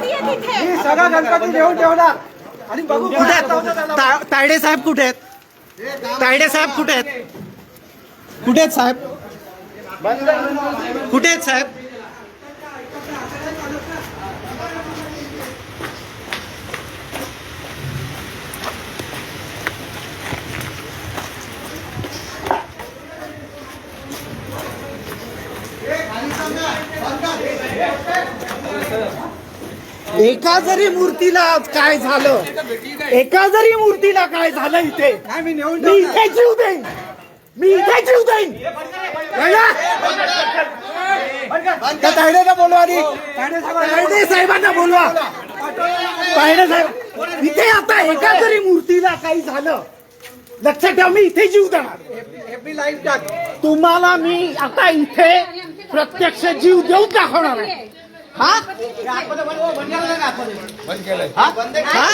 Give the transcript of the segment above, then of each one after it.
मी सगळा गणपती देऊन ठेवणार. आणि बघू कुठे तायडे साहेब कुठे आहेत? तायडे साहेब कुठे आहेत? कुठे आहेत साहेब? कुठे आहेत साहेब? एका जरी मूर्तीला काय झालं? एका जरी मूर्तीला काय झालं इथे? मी इथे जीव देईन. मी इथे जीव देईन. तायडेला बोलवा आधी. तायडे साहेबांना बोलवा. तायडे साहेब इथे आता एका जरी मूर्तीला काही झालं लक्षात ठेवा मी इथे जीव देणार. तुम्हाला मी आता इथे प्रत्यक्ष जीव देऊन दाखवणार आहे. हा? हा?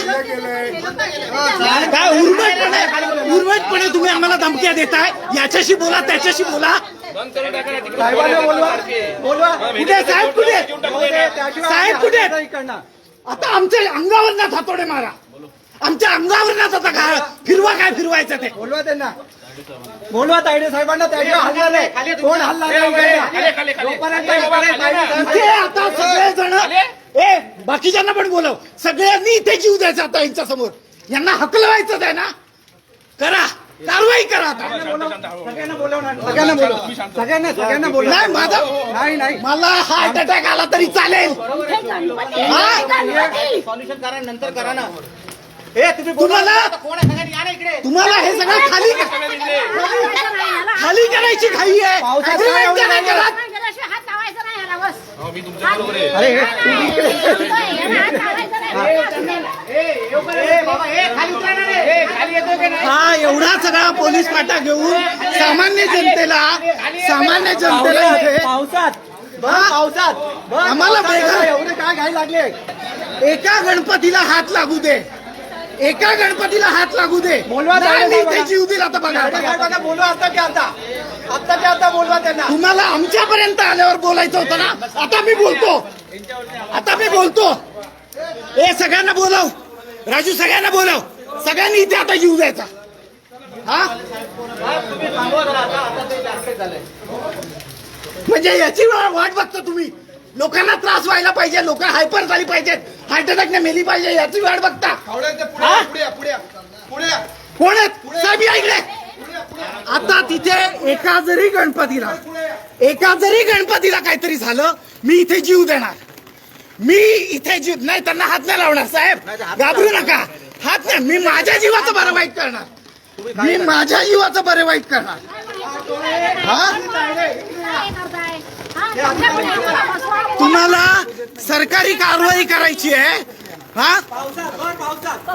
काय उर्मटपणे उर्मटपणे तुम्ही आम्हाला धमक्या देताय? याच्याशी बोला त्याच्याशी बोला. साहेबांना बोलवा बोलवा कुठे साहेब कुठे? साहेब कुठे आता आमच्या अंगावर ना थातोडे मारा. आमच्या अंगावर ना आता काय फिरवा काय फिरवायचं ते. बोलवा त्यांना. बोलवा तायडे साहेबांना त्याशिवाय हल्ला नाही कोण हल्ला नाही आता सगळे जण ए बाकीच्यांना पण बोलव. सगळ्यांनी इथे जीव द्यायचा आता यांच्या समोर यांना हकलवायचं आहे ना? करा. कारवाई करा आता. सगळ्यांना बोलवणार सगळ्यांना बोलव सगळ्यांना सगळ्यांना बोलव. नाही माझा नाही नाही. मला हार्ट अटॅक आला तरी चालेल. सॉल्युशन करा नंतर करा ना. हे तुम्ही. तुम्हाला? कोण आहे? सगळ्यांनी या ना इकडे. तुम्हाला हे सगळं खाली क- खाली करायची घाई आहे. पावसात Agreement हे ए, बाबा ए खाली उतरा ना रे. ए, खाली येतो की नाही? हा एवढा सगळा पोलीस फाटा घेऊन सामान्य जनतेला सामान्य जनतेला इथे पावसात. बघ? पावसात. आम्हाला पावसात एवढे काय घाई लागले एका गणपतीला हात लागू दे. एका गणपतीला हात लागू दे. बोलवा. जीव दिला तायडे बघा. साहेबांना बोलवा आता की आता. आता की आता बोलवा त्यांना. तुम्हाला आमच्यापर्यंत आल्यावर बोलायचं होतं ना? आता मी बोलतो. आता मी बोलतो. हे सगळ्यांना बोलव. राजू सगळ्यांना बोलव. सगळ्यांनी इथे आता जीव द्यायचा. हा? म्हणजे याची वाट बघता तुम्ही. लोकांना त्रास व्हायला पाहिजे लोक हायपर झाली पाहिजेत. हार्ट अटॅकने मेली पाहिजे याची वाट बघता. हा? साहेब या इकडे. आता तिथे एका जरी गणपतीला एका जरी गणपतीला काहीतरी झालं मी इथे जीव देणार. मी इथे जीव नाही त्यांना हात नाही लावणार साहेब. घाबरू नका. हात नाही मी माझ्या जीवाचं बरं वाईट करणार. मी माझ्या जीवाचं बरं वाईट करणार? तुम्हाला सरकारी कारवाई करायची आहे हा?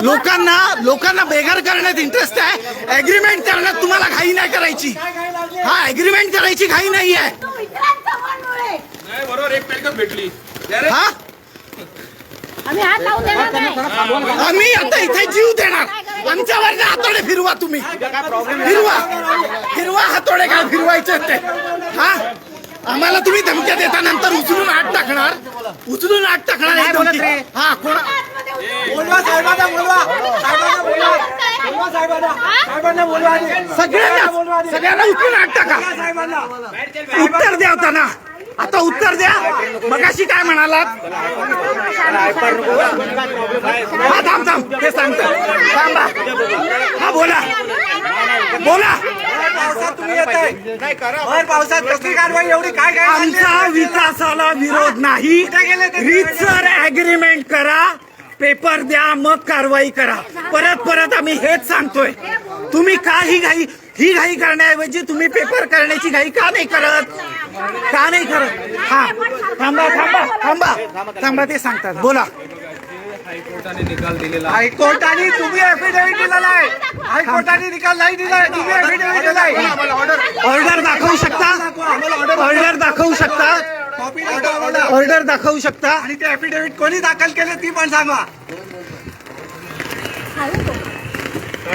लोकांना लोकांना बेघर करण्यात इंटरेस्ट आहे. अग्रीमेंट करण्यात तुम्हाला घाई नाही करायची. हा अग्रीमेंट करायची घाई नाही आहे. नाही बरोबर एक तारीखच भेटली. हा? आम्ही हात लावून देणार नाही. आम्ही आता इथे जीव देणार. आमच्यावर हातोडे फिरवा तुम्ही. फिरवा. फिरवा हातोडे काय फिरवायचे ते. हा? आम्हाला तुम्ही धमक्या देता नंतर उचलून आत टाकणार? उचलून आत टाकणार हे धमकी. हा कोण? बोलवा साहेबांना बोलवा. साहेबांना बोलवा. बोलवा साहेबांना. साहेबांना बोलवा आधी. सगळ्यांना बोलवा आधी. सगळ्यांना उचलून आत टाका. साहेबांना. उत्तर द्या आता ना. आता उत्तर द्या. मगाशी काय म्हणालात? हा थांब थांब. ते सांगतो. थांबा. हा बोला. बोला. पावसात कसली कारवाई एवढी काय काय आमचा विकासाला विरोध नाही. रीतसर अग्रीमेंट करा पेपर द्या मग कारवाई करा. परत परत आम्ही हेच सांगतोय. तुम्ही का ही घाई ही घाई करण्याऐवजी तुम्ही पेपर करण्याची घाई का नाही करत? का नाही करत? हा. थांबा थांबा थांबा. थांबा ते सांगतात. बोला. हायकोर्टाने तुम्ही एफिडेव्हिट दिलेला आहे. हायकोर्टाने निकाल नाही दिलाय तुम्ही एफिडेव्हिट दिलाय ऑर्डर दाखवू शकता? ऑर्डर दाखवू. शकता. ऑर्डर दाखवू शकता? आणि ते एफिडेव्हिट कोणी दाखल केले ती पण सांगा.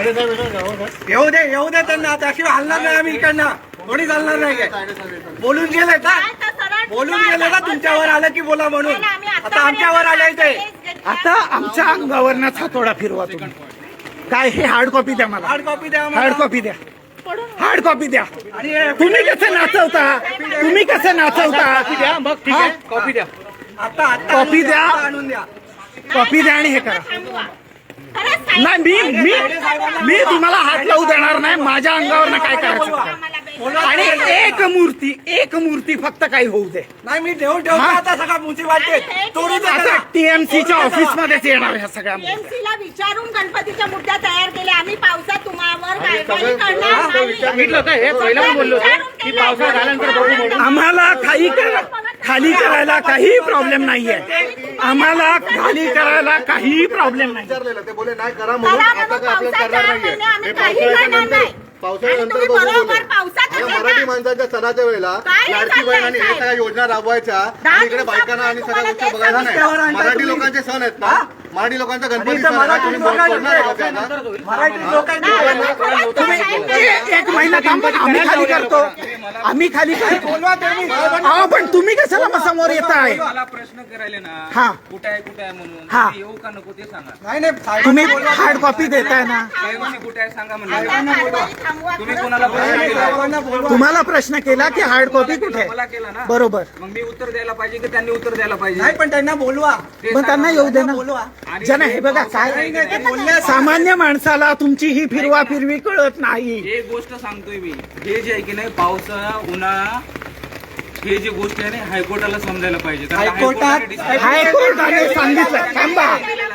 येऊ दे येऊ दे त्यांना त्याशिवाय हलणार नाही आम्ही इकडनं. कोणी चालणार नाही. काय बोलून गेले का? बोलून काय? गेले ना तुमच्यावर आलं की बोला म्हणून. आता आमच्यावर आलंय ते आता आमच्या अंगावरनं हातोडा फिरवा तुम्ही. काय हे हार्ड कॉपी द्या मला. हार्ड कॉपी द्या. हार्ड कॉपी द्या. हार्ड कॉपी द्या. हे- तुम्ही कसे नाचवता? तुम्ही कसे नाचवता? द्या मग ठीक आहे कॉपी द्या. आता कॉपी द्या. आणून द्या. कॉपी द्या आणि हे करा. नाही मी मी मी तुम्हाला हात लावू देणार नाही. माझ्या अंगावर काय करायचं? आणि एक मूर्ती एक मूर्ती फक्त काही होऊ दे. नाही मी ठेवून ठेवतो हा? आता सगळा म्युन्सिपाल्टी तोडू दे आता त्याला. टीएमसीच्या ऑफिस मध्येच येणार ह्या सगळ्या मूर्त्या. TMC ला विचारून गणपतीच्या मूर्त्या तयार केल्या. आम्ही पावसात तुम्हावर काय काही करणार नाही. सांगितलं होतं हे पहिलं पण बोललो होतो. की पावसाळा झाल्यानंतर बघू म्हणून. आम्हाला काही करा खाली करायला काही प्रॉब्लेम नाहीये आम्हाला खाली करायला काही प्रॉब्लेम नाही विचारलेलं ते बोले नाही करा म्हणून करा आता म्हणून काय आपल्याला पावसाच्या करणार नाहीये महिने आम्ही हे काही पावसाळ्याच्या करणार नंतर नाही. पावसाळ्याच्या आणि नंतर तुम्ही बघू बरोबर बोलले. पावसातच या येता. मराठी माणसाच्या सणाच्या वेळेला काय लाडकी? बहीण आणि हे काय? सगळ्या योजना राबवायच्या आणि इकडे बायकांना आणि सगळ्या गोष्टी बघायला रस्त्यावर नाही मराठी तुम्ही. लोकांचे सण आहेत ना मराठी लोकांचा गणपती सण आहे. मराठी तुम्ही बोलणार आहे का? मराठी लोक आहेत नाही, ते. आम्ही खरंच तुम्ही सांगतो. ए- एक महिना थांबा आम्ही खाली करतो आम्ही खाली करतो बोलवा तुम्ही. अहो पण तुम्ही कशाला मग समोर येत आहे मला प्रश्न करायले ना हा. कुठे आहे कुठे आहे म्हणून. हा. ते येऊ का नको ते सांगा. नाही नाही साहेब, तुम्ही हार्ड कॉपी देताय ना. साहेबांनी कुठे आहे सांगा. तुम्ही कोणाला प्रश्न केला? साहेबांना बोलवा तुम्हाला प्रश्न केला की हार्ड कॉपी कुठे? मला केला ना. बरोबर. मग मी उत्तर द्यायला पाहिजे की त्यांनी उत्तर द्यायला पाहिजे? नाही पण त्यांना बोलवा. ते पण त्यांना येऊ दे ना. बोलवा. आणि जना हे बघा काय नाही, नाही, ते बोलले सामान्य माणसाला तुमची ही फिरवा फिरवी कळत नाही. एक गोष्ट सांगतोय मी. हे जे आहे की नाही पावसाळा उन्हाळा हे जे गोष्टी आहे ना हायकोर्टाला समजायला पाहिजे. कारण हायकोर्टात- हायकोर्टाने हायकोर्टाने सांगितलं थांबा.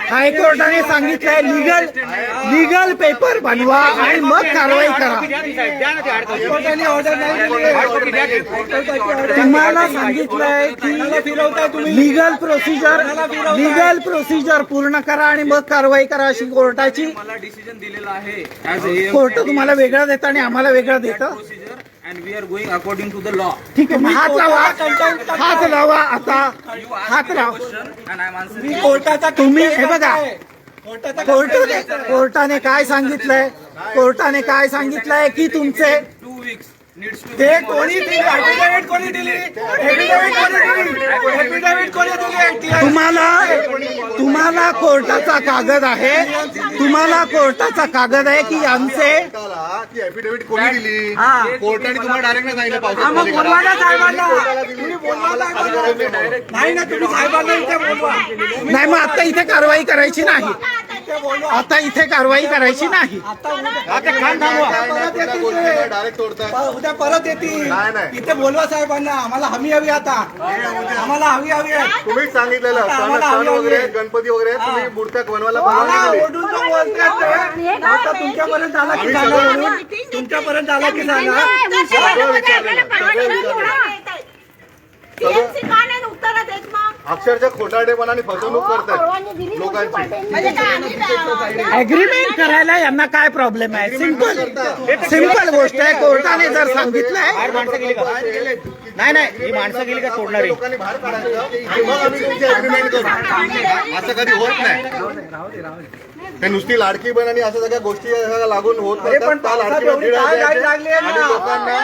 हायकोर्टाने सांगितलंय लिगल लिगल पेपर बनवा आणि मग कारवाई करा. कोर्टाने ऑर्डर नाही. तुम्हाला सांगितलंय की फिरवताय तुम्ही लिगल प्रोसिजर लिगल प्रोसिजर पूर्ण करा आणि मग कारवाई करा अशी कोर्टाची. मला डिसिजन दिलेला आहे. कोर्ट तुम्हाला वेगळं देतं आणि आम्हाला वेगळं देतं. Procedure and we are going according to the law ठीक आहे मग हात लावा. हात लावा आता. हात लावा. मी कोर्टाचा तुम्ही हे बघा. कोर्टाचा कोर्टाने कोर्टाने काय सांगितलंय? कोर्टाने काय सांगितलंय की तुमचे ते कोणी दिली? कोणी दिली? ऍफिडेव्हिट कोणी दिली? ऍफिडेव्हिट कोणी दिली? तुम्हाला तुम्हाला कोर्टाचा कागद आहे. तुम्हाला कोर्टाचा कागद आहे की ती कोणी दिली? हा. कोर्टाने तुम्हाला डायरेक्ट सांगितलं हा, बोलवा ना. साहेबांना. तुम्ही बोलवा. नाही ना तुम्ही साहेबांना इथे बोलवा. नाही मग आता इथे कारवाई करायची नाही. आता इथे कारवाई करायची नाही. डायरेक्ट उद्या परत येतील. नाही, नाही. इथे बोलवा साहेबांना. आम्हाला हमी हवी आता. आम्हाला हवी हवी आहे. तुम्हीच सांगितलेलं सण आम्हाला सण हवी वगैरे. गणपती वगैरे तुम्ही मूर्त्या बनवायला परवानगी दिली ओरडून ते, आता तुमच्यापर्यंत आला की सांगा म्हणून तुमच्यापर्यंत आला की नाही उत्तर देत मग? अक्षरशः खोटारडेपणा आणि फसवणूक करतायत लोकांची. म्हणजे काय आम्ही अग्रीमेंट करायला यांना काय प्रॉब्लेम आहे? सिंपल सिंपल गोष्ट आहे कोर्टाने जर सांगितलंय. नाही नाही ही माणसं गेली का तोडणारी लोकांनी बाहेर काढायचं. मग आम्ही तुमची अग्रीमेंट करू. असं कधी होत नाही. हे नुसती लाडकी बहीण आणि अशा सगळ्या गोष्टी लागून होत अरे पण. त्या आहे ना. लोकांना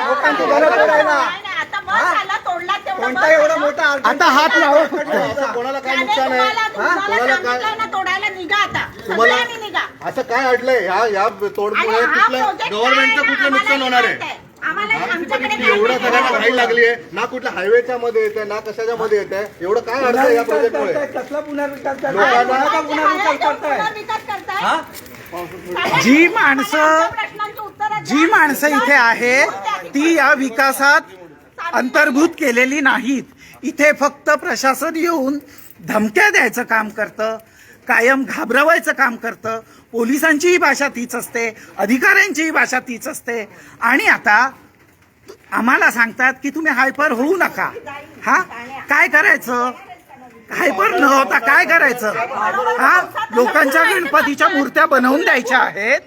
कोणता एवढा. मोठा आता हात लावा कोणाला काय नुकसान आहे? तुम्हाला कोणाला काय- तोडायला निघा आता. तुम्हाला असं काय अडलंय? ह्या या तोडमुळे कुठलं गव्हर्नमेंटचं आहे कुठलं नुकसान होणार आहे? आहे. एवढं सगळ्यांना आहे. फाईल लागली आहे. ना कुठल्या हायवेच्या मध्ये येते ना कशाच्या मध्ये येते एवढं काय अडचण या प्रोजेक्टमुळे कसला लोकांना- जी की माणसं-. जी माणसं इथे आहे ती या विकासात अंतर्भूत केलेली नाहीत. इथे फक्त प्रशासन येऊन धमक्या द्यायचं काम करतं कायम घाबरवायचं काम करतं. पोलिसांचीही भाषा तीच असते अधिकाऱ्यांचीही भाषा तीच असते. आणि आता आम्हाला सांगतात की तुम्ही हायपर होऊ नका. हा? काय करायचं? हायपर न होता काय करायचं? हा? लोकांच्या गणपतीच्या मूर्त्या बनवून द्यायच्या आहेत.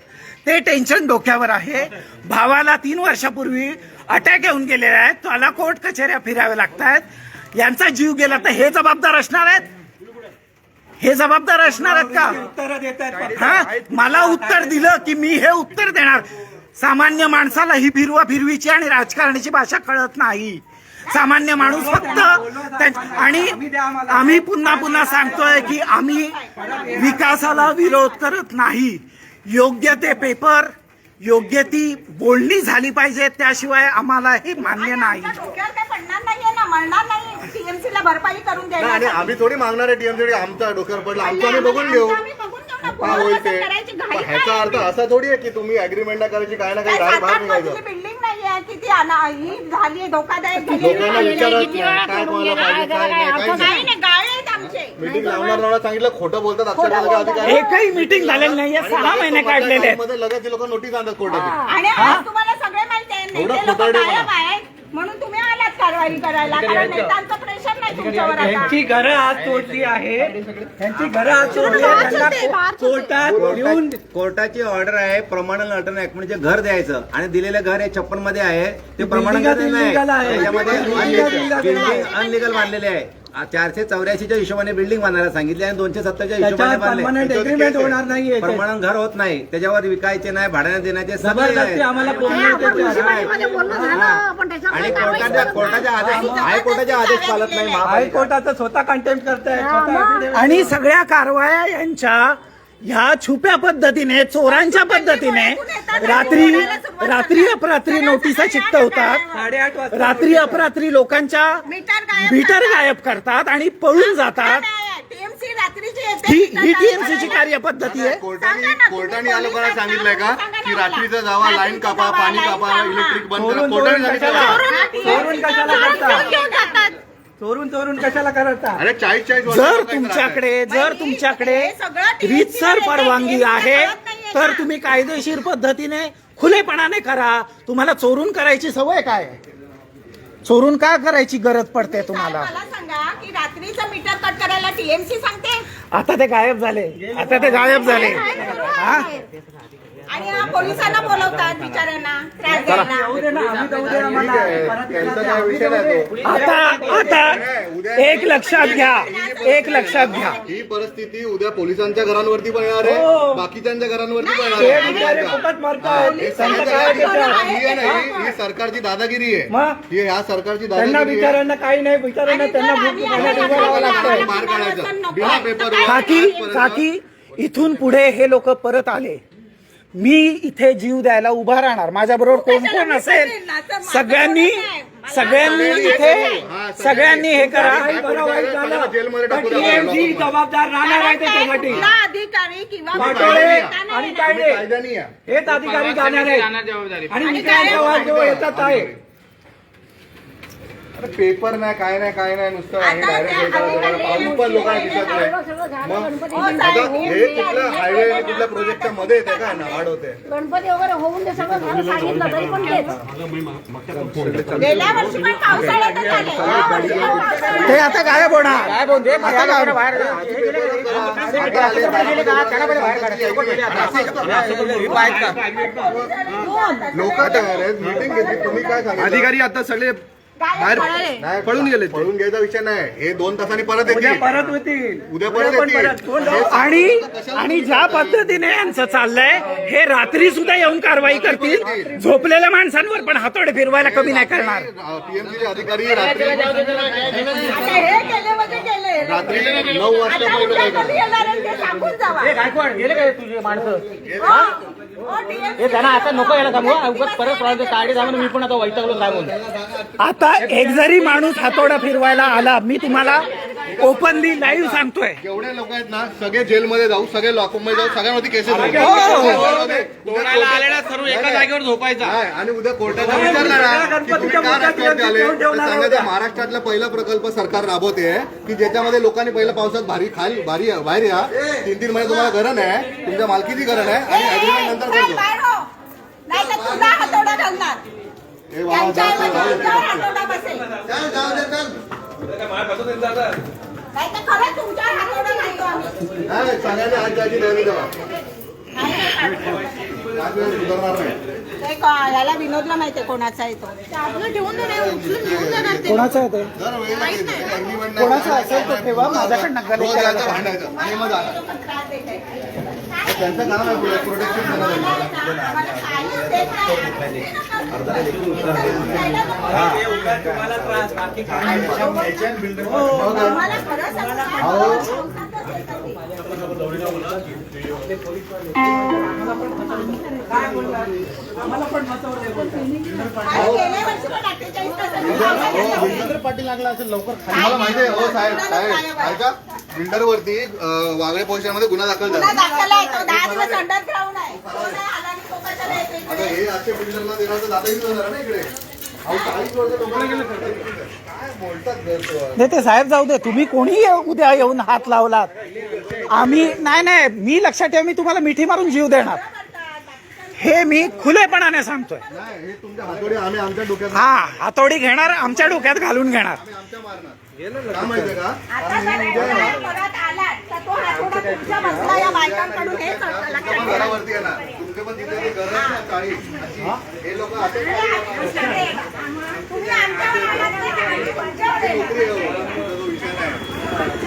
ते टेन्शन डोक्यावर आहे. भावाला तीन वर्षापूर्वी अटॅक येऊन गेलेले आहेत. त्याला कोर्ट कचेऱ्या फिराव्या लागत आहेत यांचा जीव गेला तर हे जबाबदार असणार आहेत? हे जबाबदार असणार आहेत का? उत्तर देत आहेत हा? मला उत्तर दिलं की मी हे उत्तर देणार. सामान्य माणसाला ही फिरवा फिरवीची आणि राजकारणाची भाषा कळत नाही. सामान्य माणूस फक्त आणि आम्ही पुन्हा पुन्हा सांगतोय की आम्ही विकासाला विरोध करत नाही. योग्य ते पेपर योग्य ती बोलणी झाली पाहिजे त्याशिवाय आम्हाला हे मान्य नाही. आमच्या डोक्यावर काय पडणार नाहीये ना? मरणार नाही. टीएमसी ला भरपाई करून नाही, आणि. आम्ही थोडी मागणार आहे टीएमसी आमचा डोक्यावर पडला. आमचं आम्ही बघून घेऊ. काय होईल ते. ह्याचा अर्थ? असा थोडी आहे की तुम्ही अग्रीमेंट करायची काय ना काही काय डायरेक्ट बाहेर निघायचं किती ही झाली धोकादायक झाली लोकांना विचारत नाही काय कोणाला पाहिजे काय नाही काहीच नाही नाही नाही गाळे आहेत आमचे मीटिंग लावणार लावणार सांगितलं खोटं बोलतात अधिकारी एकही मिटिंग झालेली नाहीये सहा महिने काढलेले आहेत. मध्ये लगेच लोक नोटीस आणतात कोर्टाची आणि आज तुम्हाला सगळे माहिती आहे एवढं नेते लोक खोटारडे गायब म्हणा. आहेत. म्हणून तुम्ही आलात कारवाई करायला कारण प्रेशर नाही तुमच्यावर आता. यांची घरं आज तोडली आहे. यांची घरं आज तोडली आहे. त्यांना कोर्टात येऊन कोर्टाची- कोर्टाची ऑर्डर आहे प्रमाणन अल्टर्न ऍक्ट म्हणजे घर द्यायचं. आणि दिलेलं घर हे छप्पनमध्ये आहे. ते प्रमाणन नाही आहे. त्याच्यामध्ये. बिल्डिंग अनलिगल बांधलेले आहे. चारशे चौऱ्याऐंशीच्या हिशोबाने बिल्डिंग बांधायला सांगितले आणि दोनशे सत्तरच्या हिशोबाने त्याच्यावर बांधले. परमनंट एग्रीमेंट होणार नाहीये प्रमाणन घर होत नाही. त्याच्यावर विकायचे नाही भाड्याने देण्याचे सगळे जबरदस्ती आहे. आम्हाला बोलणं आणि कोर्टाच्या कोर्टाच्या आदेश हायकोर्टाचे आदेश पालत नाही महापालिका हायकोर्टाचं स्वतः कंटेम्प्ट करताय स्वतः affidavit आणि सगळ्या कारवाया यांच्या ह्या छुप्या पद्धतीने चोरांच्या पद्धतीने रात्री रात्री अपरात्री नोटिसा चिकटवतात वाजता रात्री अपरात्री लोकांच्या मीटर गायब करतात. आणि पळून जातात टीएमसी रात्रीची येते ही ही टीएमसीची. कार्यपद्धती आहे कोर्टाने कोर्टाने या लोकांना सांगितलंय का की रात्रीचं. जावा लाईन कापा पाणी कापा. इलेक्ट्रिक बंद करा कोर्टाने सांगितलं? चोरून. चोरून कशाला करता अरे चाळीस चाळीस जर तुमच्याकडे जर तुमच्याकडे रीतसर परवानगी आहे तर? तुम्ही कायदेशीर पद्धतीने खुलेपणाने करा तुम्हाला चोरून करायची सवय काय आहे? चोरून का करायची गरज पडते तुम्हाला मला सांगा की रात्रीचं मीटर कट करायला टीएमसी सांगते आता ते गायब झाले आता ते गायब झाले हा? आणि हा पोलिसांना बोलवतात बिचाऱ्यांना त्रास द्यायला. आता आता एक लक्षात घ्या. एक लक्षात घ्या. ही परिस्थिती उद्या पोलिसांच्या घरांवरती पण येणार हो. आहे बाकीच्यांच्या घरांवरती पण हे? ही ही- ही सरकारची दादागिरी आहे. मग? ही ह्या सरकारची दादागिरी आहे. बिचाऱ्यांना काही नाही बिचाऱ्यांना त्यांना मार काढायचा. बिना पेपर काकी काकी इथून पुढे हे लोक परत आले. मी इथे जीव द्यायला उभा राहणार. माझ्या बरोबर कोण कोण असेल? सगळ्यांनी सगळ्यांनी इथे सगळ्यांनी. हे करा. जबाबदार राहणार आहे त्याच्यासाठी अधिकारी पाटोळे आणि. कायदे आहे हेच अधिकारी जाणार आहेत आणि वाजवळ येतात आहे? अरे पेपर नाही काय नाही काय नाही नुसतं हे. अधिकारी पाऊस पण लोकांना दिसत नाही. हो, आता. हे कुठल्या हायवे आणि कुठल्या प्रोजेक्टच्या मध्ये येते काय नावाड होते गणपती वगैरे होऊन ते सगळं झालं सांगितलं तरी पण तेच गेल्या वर्षी पण पावसाळ्यातच आले या वर्षी पण पावसाळ्यात. ते आता गायब होणार. आता गायब. लोक मीटिंग घेतली. तुम्ही काय सांगितलं अधिकारी आता सगळे बाहेर नाही, पळून गेले. पळून घ्यायचा विषय नाही. हे दोन तासांनी परत उद्या येतील. परत होतील. उद्या परत पण येतील. परत. कोण आणि आणि ज्या पद्धतीने यांचं चाललंय हे रात्री सुद्धा येऊन कारवाई करतील. झोपलेल्या माणसांवर पण हातोडे फिरवायला कमी नाही करणार. टीएमसीचे अधिकारी रात्री आता हे म्हणजे गेले रात्री नऊ वाजता आता पहिलं उद्या काय कधी येणार आहेत ते सांगून जावा. गायकवाड गेले काय तुझे माणसं? हो, हो, त्यांना आता नको यायला सांगू हा, उगाच परत प्रॉब्लेम काढे सांगून मी पण आता वैतागलो सांगून आता एक जरी माणूस हातोडा फिरवायला आला मी तुम्हाला ओपनली लाईव्ह सांगतोय. एवढे लोक आहेत ना सगळे जेलमध्ये जाऊ सगळे लॉकअपमध्ये जाऊ. सगळ्यांवरती केसेस आलेला सर्व एका जागेवर झोपायचा. आणि उद्या कोर्टाचा विचारणार महाराष्ट्रातला पहिला प्रकल्प सरकार राबवते की ज्याच्यामध्ये लोकांनी पहिल्या पावसात भारी खाली भारी बाहेर या. तीन तीन महिने तुम्हाला घरण आहे. तुमच्या मालकीची घरण आहे. आणि अग्रीमेंट नंतर करतो हो. हे वा, त्यांच्या जाऊ दे, ऐवजी जाऊ दे. तुझ्यावर हातोडा बसेल चल, जाऊ दे, चल. नाही तर खरं तुमच्यावर हातोडा घालतो आम्ही. नाही, सगळ्यांनी हात जायची तयारी ठेवा नाही, नाही, पाच वेळेस सुधारणार नाही. ते को- याला विनोदला माहितीये कोणाचा आहे तो. आपलं ठेवून जाणार उचलून घेऊन जाणार ते. कोणाचं आहे ते? दर वेळेला. कोणाचं असेल तर ठेवा, माझ्याकडे नका रोज लेकराला. यायचं भांडायचं. आणि मग जाणार. त्रास देते. त्यांचं काम आहे पुढे प्रोटेक्शन देणं त्यांना. आम्हाला काहीच देत नाही. तुम्हाला त्रास बाकी काय आम्हाला खरं सांगू का? आणि गेल्या वर्षी पण 48 तासांनी पाटील लागला असेल लवकर मला माहिती आहे हो साहेब साहेब ऐका बिल्डरवरती वागळे पोलिसांमध्ये गुन्हा दाखल झाला. आता इकडे? हे असे बिल्डरला देणार तर दादाही होणार ना इकडे. ते. साहेब जाऊ दे तुम्ही कोणी उद्या येऊन हात लावलात. आम्ही नाही नाही मी लक्षात ठेवा मी तुम्हाला मिठी मारून जीव देणार. हे मी खुलेपणाने सांगतोय. नाही हे तुमच्या हातोडी आम्ही आमच्या डोक्यात हा हातोडी घेणार आमच्या डोक्यात घालून घेणार. आम्ही आमच्या मारणार. का माहितीये का? आता जर पुन्हा परत आला तर तो हातोडा तुमच्या बसला या बायकांकडून हे कळतं, तुमच्या लक्षात पण ठेवा. घरावरती येणार तुमचे पण तिथे ते घर आहे ना चाळीस. अशी. हे लोक असे तुम्ही आमच्यावर आलात नाही तर आम्ही तुमच्यावर येणार. नोकरी आहे हो. तुमचा जो विषय नाही.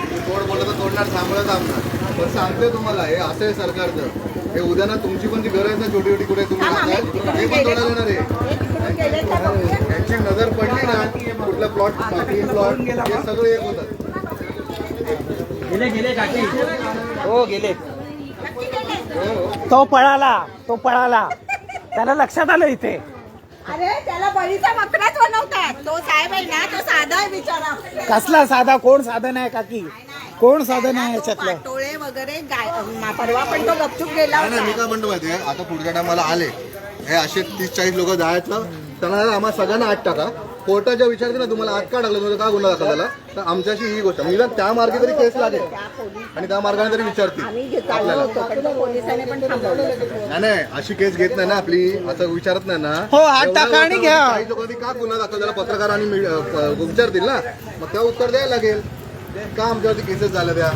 तू तोड बोललं तर तोडणार सांभाळत थांबणार पण सांगते तुम्हाला हे असं आहे सरकारचं. हे उद्या ना तुमची पण जी घर आहेत ना छोटी छोटी कुठे तुम्ही तिकडून हे पण. तोडायला येणार आहे. हे तिकडून गेले तर बघूया. यांची नजर पडली ना कुठला प्लॉट तीन प्लॉट हे सगळे एक होतात. गेले गेले काकी. हो गेले. तो पळाला तो पळाला. त्याला लक्षात आलं इथे. अरे त्याला बळीचा बकराच बनवतात. तो साहेब आहे ना तो साधा आहे बिचारा. कसला साधा? कोण साधन आहे काकी? कोण साधन आहे याच्यातलं? पाटोळे वगैरे गाय मा- परवा पण तो गपचूप गेला नाही नाही मी होता. काय म्हणतो माहितीये? आता पुढच्या टायमाला आले. हे असे तीस चाळीस लोक जायचं. त्यांना आम्हाला सगळ्यांना आठ टाका. कोर्टाच्या विचारते ना तुम्हाला आठ का टाकलं? म्हणजे का गुन्हा दाखल झाला? तर आमच्याशी ही गोष्ट. मी त्या मार्गे तरी केस लागेल. आणि त्या मार्गाने तरी विचारतील. आम्ही चाललो होतो पण तो पोलिसांनी पण थांबवलं. नाही नाही अशी केस घेत नाही ना आपली. असं विचारत नाही ना. हो, आठ एवढ्या टाका आणि घ्या. काही लोकांनी का गुन्हा दाखल झाला? पत्रकार आणि मीड- अ, प- विचारतील ना? मग त्या उत्तर द्यायला लागेल. का आमच्यावरती केसेस झाल्या त्या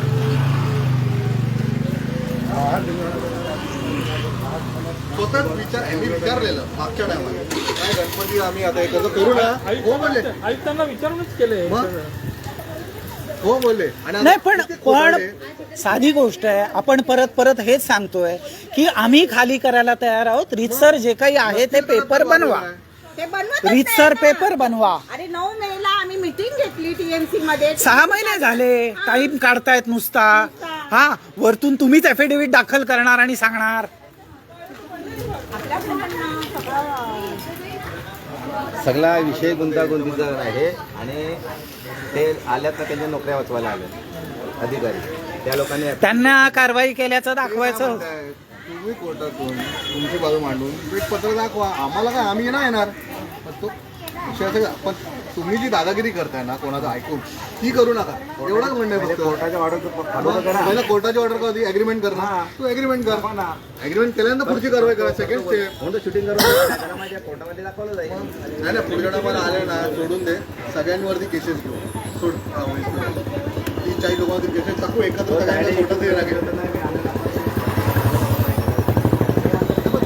स्वतःच विचार विचारलेलं मागच्या टायमाला काय गणपती आम्ही आता एकत्र करू ना? हो बोलले? आयुक्तांना विचारूनच केले मग? हो बोलले? आणि नाही पण किती पण. साधी गोष्ट आहे. आपण परत परत हेच सांगतोय की आम्ही खाली करायला तयार आहोत. रितसर जे काही आहे ते पेपर बनवा. ते बनवत रीतसर पेपर बनवा. अरे नऊ मे ला आम्ही मिटिंग घेतली टीएमसी मध्ये. सहा महिने झाले. टाइम काढतायत नुसता. हा वरतून तुम्हीच एफिडेव्हिट दाखल करणार आणि सांगणार. आपल्या सगळं. सगळा विषय गुंतागुंतीचा आहे आणि ते आल्यात ना त्यांच्या नोकऱ्या वाचवायला आले अधिकारी. त्या लोकांनी त्यांना कारवाई केल्याचं दाखवायचं. तुम्ही कोर्टातून तुमची बाजू मांडून एक पत्र दाखवा. आम्हाला काय आम्ही नाही येणार? पण तो विषयाचं पण तुम्ही जी दादागिरी करताय ना कोणाचं ऐकून ती करू नका. एवढंच म्हणणं आहे फक्त. कोर्टाच्या पहिला कोर्टाची ऑर्डर कधी अग्रीमेंट कर ना. तू अग्रीमेंट कर. अग्रीमेंट केल्यानंतर पुढची कारवाई करा सेकंड स्टेप शूटिंग करून कोर्टामध्ये दाखवलं जाईल. नाही ना पुढच्या टायमाला आले ना सोडून दे. सगळ्यांवरती केसेस घेऊ. सोड तीन चाळीस लोकांवरती केसेस टाकू एकत्र सगळ्यांना कोर्टात यायला लागेल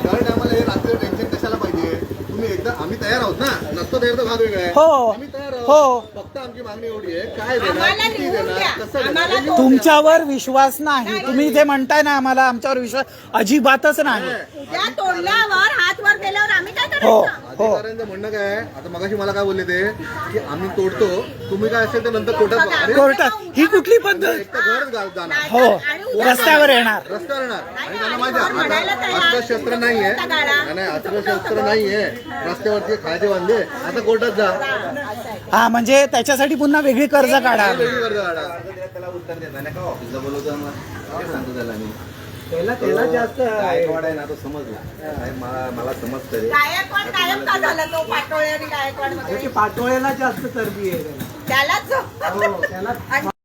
दर टायमाला हे रात्री टेन्शन कशाला पाहिजे? तुम्ही एकदा आम्ही तयार आहोत ना? नसतो तयार तर भाग वेगळा आहे. हो. आम्ही तयार हो. फक्त आमची मागणी एवढी आहे. काय देणार? आम्हाला किती लिहून देणार? द्या. कसं आम्हाला देणार हे लिहून तुमच्यावर विश्वास नाही. तुम्ही जे म्हणताय ना आम्हाला आमच्यावर विश्वास अजिबातच नाही. उद्या तोडल्यावर हात वर केल्यावर आम्ही काय हो करायचं हो. अधिकाऱ्यांचं म्हणणं काय? आहे? आता मगाशी मला काय बोलले ते? की आम्ही तोडतो. तुम्ही काय असेल तर नंतर कोर्टात अरे, कोर्टात. ही कुठली पद्धत? एक तर घर गा- जाणार. हो आणि उद्या रस्त्यावर येणार. रस्त्यावर येणार. आणि त्यांना आणि माहिती म्हणायला तयार. अस्त्रशस्त्र नाहीये. कोणता गाडा? नाही, नाही अस्त्रशस्त्र नाहीये. रस्त्यावरती खायचे वांदे आता कोर्टात जा. हा म्हणजे त्याच्यासाठी पुन्हा वेगळी कर्ज काढा. वेगळी कर्ज काढा. त्याला उत्तर देता नाही. का? ऑफिसला बोलवतो आम्हाला. काय सांगतो त्याला मी. त्याला त्याला जास्त गायकवाड आहे ना तो समजला. साहेब मला मला समजतं रे गायकवाड गायब का झाला तो? पाटोळे आणि गायकवाड वगैरे पाटोळेला जास्त चरबी आहे. त्यालाच?